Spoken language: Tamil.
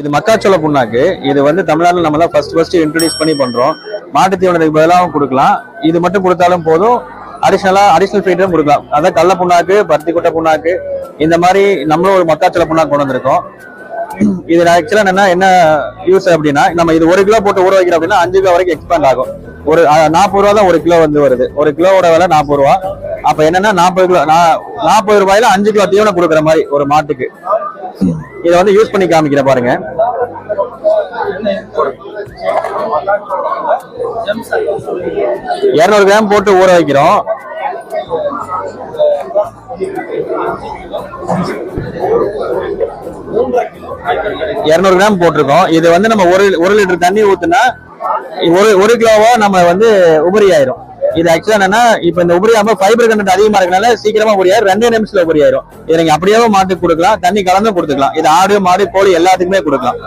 இது மக்காச்சோள புண்ணாக்கு. இது வந்து தமிழ்நாட்டில் நம்ம தான் ஃபர்ஸ்ட் ஃபர்ஸ்ட் இன்ட்ரடியூஸ் பண்ணி பண்றோம். மாட்டு தீவனத்துக்கு பதிலாகவும் கொடுக்கலாம். இது மட்டும் கொடுத்தாலும் போதும். அடிஷ்னலா அடிஷ்னல் ஃபீட்டும் கொடுக்கலாம். அதான் கள்ள புண்ணாக்கு பருத்தி கொட்டை புண்ணாக்கு இந்த மாதிரி நம்மளும் ஒரு மக்காச்சோள புண்ணாக்கு கொண்டு வந்திருக்கோம். இது ஆக்சுவலா என்னன்னா என்ன யூஸ் அப்படின்னா நம்ம இது ஒரு கிலோ போட்டு ஊற வைக்கிறோம் அப்படின்னா அஞ்சு கிலோ வரைக்கும் எக்ஸ்பேண்ட் ஆகும். ஒரு நாற்பது ரூபா தான் ஒரு கிலோ வந்து வருது. ஒரு கிலோவோட விலை நாற்பது ரூபா. அப்ப என்னன்னா நாற்பது கிலோ நா- நாற்பது ரூபாயில அஞ்சு கிலோ தீவனம் கொடுக்குற மாதிரி ஒரு மாட்டுக்கு. இதை வந்து யூஸ் பண்ணி காமிக்கிறேன் பாருங்க. இருநூறு கிராம் போட்டு ஊற வைக்கிறோம். இருநூறு கிராம் போட்டிருக்கோம். இது வந்து நம்ம ஒரு ஒரு லிட்டர் தண்ணி ஊத்துனா ஒரு ஒரு கிலோவா நம்ம வந்து உபரி ஆயிரும். இது ஆக்சுவலா என்னன்னா இப்ப இந்த உபரி ஆகும்போது ஃபைபர் கண்டென்ட் அதிகமா இருக்கனால சீக்கிரமா உபரி ரெண்டே நிமிஷத்துல உபரி இதை நீங்க அப்படியே மாட்டுக்கு கொடுக்கலாம். தண்ணி கலந்தும் கொடுத்துக்கலாம். இது ஆடு மாடு கோழி எல்லாத்துக்குமே கொடுக்கலாம்.